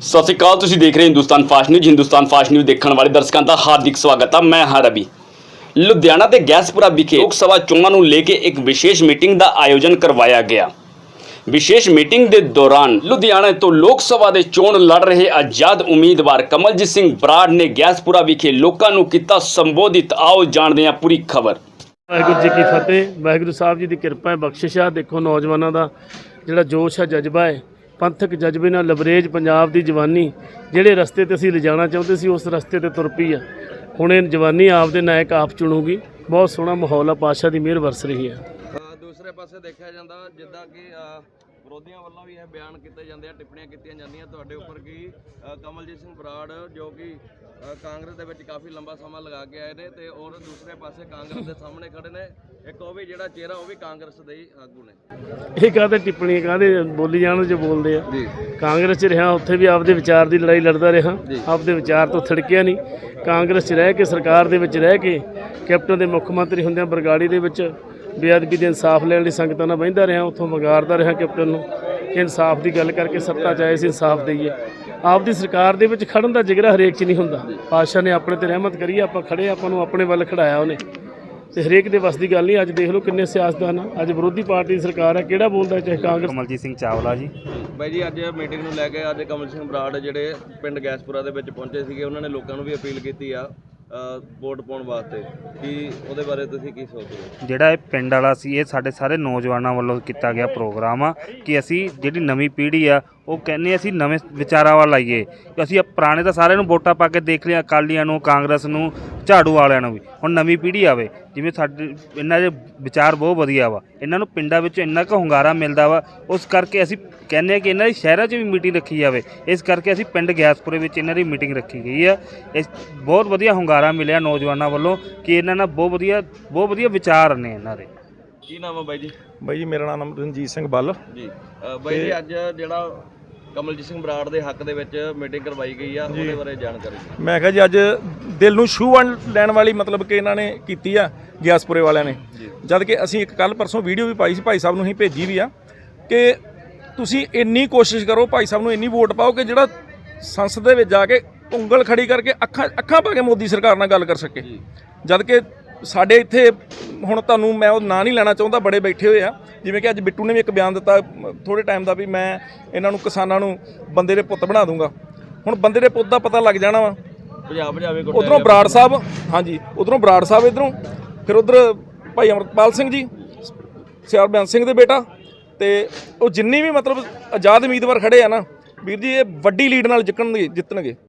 ਸਤਿ ਸ਼੍ਰੀ ਅਕਾਲ, ਤੁਸੀਂ ਦੇਖ ਰਹੇ Hindustan fast news. Hindustan fast news ਦੇਖਣ ਵਾਲੇ ਦਰਸ਼ਕਾਂ ਦਾ ਹਾਰਦਿਕ ਸਵਾਗਤ ਹੈ ਮੈਂ ਹਾਂ ਰਵੀ। ਲੁਧਿਆਣਾ ਦੇ ਗੈਸਪੁਰਾ ਵਿਖੇ ਲੋਕ ਸਭਾ ਚੋਣਾਂ ਨੂੰ ਲੈ ਕੇ ਇੱਕ ਵਿਸ਼ੇਸ਼ ਮੀਟਿੰਗ ਦਾ ਆਯੋਜਨ ਕਰਵਾਇਆ ਗਿਆ। ਵਿਸ਼ੇਸ਼ ਮੀਟਿੰਗ ਦੇ ਦੌਰਾਨ ਲੁਧਿਆਣਾ ਤੋਂ ਲੋਕ ਸਭਾ ਦੇ ਚੋਣ ਲੜ ਰਹੇ ਆਜ਼ਾਦ ਉਮੀਦਵਾਰ ਕਮਲਜੀਤ ਸਿੰਘ ਬਰਾੜ ਨੇ ਗੈਸਪੁਰਾ ਵਿਖੇ ਲੋਕਾਂ ਨੂੰ ਕੀਤਾ ਸੰਬੋਧਿਤ। ਆਓ ਜਾਣਦੇ ਹਾਂ ਪੂਰੀ ਖਬਰ। ਵਾਹਿਗੁਰੂ ਜੀ ਕੀ ਫਤਿਹ। ਵਾਹਿਗੁਰੂ ਸਾਹਿਬ ਜੀ ਦੀ ਕਿਰਪਾ ਹੈ, ਬਖਸ਼ਿਸ਼ ਆ। ਦੇਖੋ ਨੌਜਵਾਨਾਂ ਦਾ ਜਿਹੜਾ ਜੋਸ਼ ਹੈ ਜਜ਼ਬਾ ਹੈ। ਪੰਥਕ ਜਜ਼ਬੇ ਨਾਲ ਲਬਰੇਜ ਪੰਜਾਬ ਦੀ ਜਵਾਨੀ ਜਿਹੜੇ ਰਸਤੇ ਤੇ ਅਸੀਂ ਲਿਜਾਣਾ ਚਾਹੁੰਦੇ ਸੀ, ਉਸ ਰਸਤੇ ਤੇ ਤੁਰ ਪਈ ਆ। ਹੁਣ ਇਹ ਜਵਾਨੀ ਆਪਦੇ ਨਾਇਕ ਆਪ ਚੁਣੂਗੀ। ਬਹੁਤ ਸੋਹਣਾ ਮਾਹੌਲ ਆ ਪਾਸ਼ਾ ਦੀ ਮਿਹਰ ਵਰਸ ਰਹੀ ਹੈ ਦੂਸਰੇ ਪਾਸੇ ਦੇਖਿਆ ਜਾਂਦਾ, ਜਿੱਦਾਂ ਕਿ ਵਿਰੋਧੀਆਂ ਵੱਲੋਂ ਵੀ ਇਹ ਬਿਆਨ ਕੀਤੇ ਜਾਂਦੇ ਆ ਟਿੱਪਣੀਆਂ ਕੀਤੀਆਂ ਜਾਂਦੀਆਂ ਤੁਹਾਡੇ ਉੱਪਰ ਕਿ ਕਮਲਜੀਤ ਸਿੰਘ ਬਰਾੜ ਜੋ ਕਿ ਕਾਂਗਰਸ ਦੇ ਵਿੱਚ ਕਾਫੀ ਲੰਬਾ ਸਮਾਂ ਲਗਾ ਕੇ ਆਏ ਨੇ ਤੇ ਔਰ ਦੂਸਰੇ ਪਾਸੇ ਕਾਂਗਰਸ ਦੇ ਸਾਹਮਣੇ ਖੜੇ ਨੇ। ਇੱਕ ਉਹ ਵੀ ਜਿਹੜਾ ਚਿਹਰਾ ਉਹ ਵੀ ਕਾਂਗਰਸ ਦੇ ਹੀ ਆਗੂ ਨੇ। ਇਹ ਕਾਹਦੇ ਟਿੱਪਣੀਆਂ ਕਾਹਦੇ ਬੋਲੀ ਜਾਣ ਜੋ ਬੋਲਦੇ ਆ? ਕਾਂਗਰਸ 'ਚ ਰਿਹਾ ਉੱਥੇ ਵੀ ਆਪਦੇ ਵਿਚਾਰ ਦੀ ਲੜਾਈ ਲੜਦਾ ਰਿਹਾ। ਆਪਦੇ ਵਿਚਾਰ ਤੋਂ ਥੜਕਿਆ ਨਹੀਂ। ਕਾਂਗਰਸ 'ਚ ਰਹਿ ਕੇ ਸਰਕਾਰ ਦੇ ਵਿੱਚ ਰਹਿ ਕੇ ਕੈਪਟਨ ਦੇ ਮੁੱਖ ਮੰਤਰੀ ਹੁੰਦਿਆਂ ਬਰਗਾੜੀ ਦੇ ਵਿੱਚ ਬੇਅਦਬੀ ਦੇ ਇਨਸਾਫ ਲੈਣ ਲਈ ਸੰਗਤਾਂ ਨਾਲ ਬਹਿੰਦਾ ਰਿਹਾ ਉੱਥੋਂ ਵਗਾਰਦਾ ਰਿਹਾ ਕੈਪਟਨ ਨੂੰ ਕਿ ਇਨਸਾਫ ਦੀ ਗੱਲ ਕਰਕੇ ਸੱਤਾ ਚਾਹੇ ਸੀ ਇਨਸਾਫ ਦਈਏ। ਆਪਦੀ ਸਰਕਾਰ ਦੇ ਵਿੱਚ ਖੜਨ ਦਾ ਜਿਗਰਾ ਹਰੇਕ 'ਚ ਨਹੀਂ ਹੁੰਦਾ। ਪਾਤਸ਼ਾਹ ਨੇ ਆਪਣੇ ਤੇ ਰਹਿਮਤ ਕਰੀ ਆਪਾਂ ਖੜੇ ਆਪਾਂ ਨੂੰ ਆਪਣੇ ਵੱਲ ਖੜਾਇਆ ਉਹਨੇ। ਤੇ ਹਰੇਕ ਦੇ ਵੱਸ ਦੀ ਗੱਲ ਨਹੀਂ ਅੱਜ ਦੇਖ ਲਓ ਕਿੰਨੇ ਸਿਆਸਤਦਾਨ ਆ। ਅੱਜ ਵਿਰੋਧੀ ਪਾਰਟੀ ਦੀ ਸਰਕਾਰ ਹੈ ਕਿਹੜਾ ਬੋਲਦਾ ਚਾਹੇ ਕਾਂਗਰਸ ਕਮਲਜੀਤ ਸਿੰਘ ਚਾਵਲਾ ਜੀ। ਬਾਈ ਜੀ ਅੱਜ ਮੀਟਿੰਗ ਨੂੰ ਲੈ ਕੇ ਅੱਜ ਕਮਲ ਸਿੰਘ ਬਰਾੜ ਜਿਹੜੇ ਪਿੰਡ ਗੈਸਪੁਰਾ ਦੇ ਵਿੱਚ ਪਹੁੰਚੇ ਸੀਗੇ ਉਹਨਾਂ ਨੇ ਲੋਕਾਂ ਨੂੰ ਵੀ ਅਪੀਲ ਕੀਤੀ ਆ। ਵੋਟ ਪਾਉਣ ਵਾਸਤੇ, ਕੀ ਉਹਦੇ ਬਾਰੇ ਤੁਸੀਂ ਕੀ ਸੋਚਦੇ ਹੋ? ਜਿਹੜਾ ਇਹ ਪਿੰਡ ਵਾਲਾ ਸੀ, ਇਹ ਸਾਡੇ ਸਾਰੇ ਨੌਜਵਾਨਾਂ ਵੱਲੋਂ ਕੀਤਾ ਗਿਆ ਪ੍ਰੋਗਰਾਮ ਆ ਕਿ ਅਸੀਂ ਜਿਹੜੀ ਨਵੀਂ ਪੀੜ੍ਹੀ ਆ, ਉਹ ਕਹਿੰਦੇ ਅਸੀਂ ਨਵੇਂ ਵਿਚਾਰਾਂ ਵੱਲ ਆਈਏ। ਕਿ ਅਸੀਂ ਪੁਰਾਣੇ ਤਾਂ ਸਾਰਿਆਂ ਨੂੰ ਵੋਟਾਂ ਪਾ ਕੇ ਦੇਖ ਲਿਆ ਅਕਾਲੀਆਂ ਨੂੰ, ਕਾਂਗਰਸ ਨੂੰ ਝਾੜੂ ਵਾਲਿਆਂ ਨੂੰ ਵੀ। ਹੁਣ ਨਵੀਂ ਪੀੜ੍ਹੀ ਆਵੇ ਜਿਵੇਂ ਸਾਡੇ ਇਹਨਾਂ ਦੇ ਵਿਚਾਰ ਬਹੁਤ ਵਧੀਆ ਵਾ। ਇਹਨਾਂ ਨੂੰ ਪਿੰਡਾਂ ਵਿੱਚ ਇੰਨਾ ਕੁ ਹੁੰਗਾਰਾ ਮਿਲਦਾ ਵਾ ਉਸ ਕਰਕੇ ਅਸੀਂ ਕਹਿੰਦੇ ਆ ਕਿ ਇਹਨਾਂ ਦੀ ਸ਼ਹਿਰਾਂ 'ਚ ਵੀ ਮੀਟਿੰਗ ਰੱਖੀ ਜਾਵੇ। ਇਸ ਕਰਕੇ ਅਸੀਂ ਪਿੰਡ ਗਿਆਸਪੁਰੇ ਵਿੱਚ ਇਹਨਾਂ ਦੀ ਮੀਟਿੰਗ ਰੱਖੀ ਗਈ ਆ। ਇਸ ਬਹੁਤ ਵਧੀਆ ਹੁੰਗਾਰਾ ਮਿਲਿਆ ਨੌਜਵਾਨਾਂ ਵੱਲੋਂ ਕਿ ਇਹਨਾਂ ਨਾਲ ਬਹੁਤ ਵਧੀਆ ਬਹੁਤ ਵਧੀਆ ਵਿਚਾਰ ਨੇ ਇਹਨਾਂ ਦੇ। ਕੀ ਨਾਮ ਆ ਬਾਈ ਜੀ? ਬਾਈ ਜੀ ਮੇਰਾ ਨਾਮ ਰਣਜੀਤ ਸਿੰਘ ਬੱਲ। ਜੀ। ਬਾਈ ਜੀ ਅੱਜ ਜਿਹੜਾ ਕਮਲਜੀਤ ਸਿੰਘ ਬਰਾੜ ਦੇ ਹੱਕ ਦੇ ਵਿੱਚ ਮੀਟਿੰਗ ਕਰਵਾਈ ਗਈ ਆ ਉਹਦੇ ਬਾਰੇ ਜਾਣਕਾਰੀ। ਮੈਂ ਕਿਹਾ ਜੀ ਅੱਜ ਦਿਲ ਨੂੰ ਛੂਹ ਲੈਣ ਵਾਲੀ ਮਤਲਬ ਕਿ ਇਹਨਾਂ ਨੇ ਕੀਤੀ ਆ ਗਿਆਸਪੁਰੇ ਵਾਲਿਆਂ ਨੇ। ਜਦ ਕਿ ਅਸੀਂ ਇੱਕ ਕੱਲ ਪਰਸੋਂ ਵੀਡੀਓ ਵੀ ਪਾਈ ਸੀ ਭਾਈ ਸਾਹਿਬ ਨੂੰ ਅਸੀਂ ਭੇਜੀ ਵੀ ਆ ਕਿ ਤੁਸੀਂ ਇੰਨੀ ਕੋਸ਼ਿਸ਼ ਕਰੋ ਭਾਈ ਸਾਹਿਬ ਨੂੰ ਇੰਨੀ ਵੋਟ ਪਾਓ ਕਿ ਜਿਹੜਾ ਸੰਸਦ ਦੇ ਵਿੱਚ ਜਾ ਕੇ ਉਂਗਲ ਖੜੀ ਕਰਕੇ ਅੱਖਾਂ ਅੱਖਾਂ ਪਾ ਕੇ ਮੋਦੀ ਸਰਕਾਰ ਨਾਲ ਗੱਲ ਕਰ ਸਕੇ। ਜਦ ਕਿ ਸਾਡੇ ਇੱਥੇ ਹੁਣ ਤੁਹਾਨੂੰ ਮੈਂ ਉਹ ਨਾਂ ਨਹੀਂ ਲੈਣਾ ਚਾਹੁੰਦਾ ਬੜੇ ਬੈਠੇ ਹੋਏ ਆ। ਜਿਵੇਂ ਕਿ ਅੱਜ ਬਿੱਟੂ ਨੇ ਵੀ ਇੱਕ ਬਿਆਨ ਦਿੱਤਾ ਥੋੜੇ ਟਾਈਮ ਦਾ ਵੀ ਮੈਂ ਇਹਨਾਂ ਨੂੰ ਕਿਸਾਨਾਂ ਨੂੰ ਬੰਦੇ ਦੇ ਪੁੱਤ ਬਣਾ ਦੂੰਗਾ। ਹੁਣ ਬੰਦੇ ਦੇ ਪੁੱਤ ਦਾ ਪਤਾ ਲੱਗ ਜਾਣਾ ਵਾ। ਪੰਜਾਬ ਗੁੱਟ ਉਧਰੋਂ ਬਰਾੜ ਸਾਹਿਬ ਹਾਂਜੀ ਉਧਰੋਂ ਬਰਾੜ ਸਾਹਿਬ ਇਧਰੋਂ ਫਿਰ ਉਧਰ ਭਾਈ ਅਮਰਪਾਲ ਸਿੰਘ ਜੀ ਸਿਆਰ ਬਿਆਨ ਸਿੰਘ ਦੇ ਬੇਟਾ ਤੇ ਉਹ ਜਿੰਨੀ ਵੀ ਮਤਲਬ ਆਜ਼ਾਦ ਉਮੀਦਵਾਰ ਖੜੇ ਆ ਨਾ ਵੀਰ ਜੀ ਇਹ ਵੱਡੀ ਲੀਡ ਨਾਲ ਜਿੱਤਣਗੇ ਜਿੱਤਣਗੇ।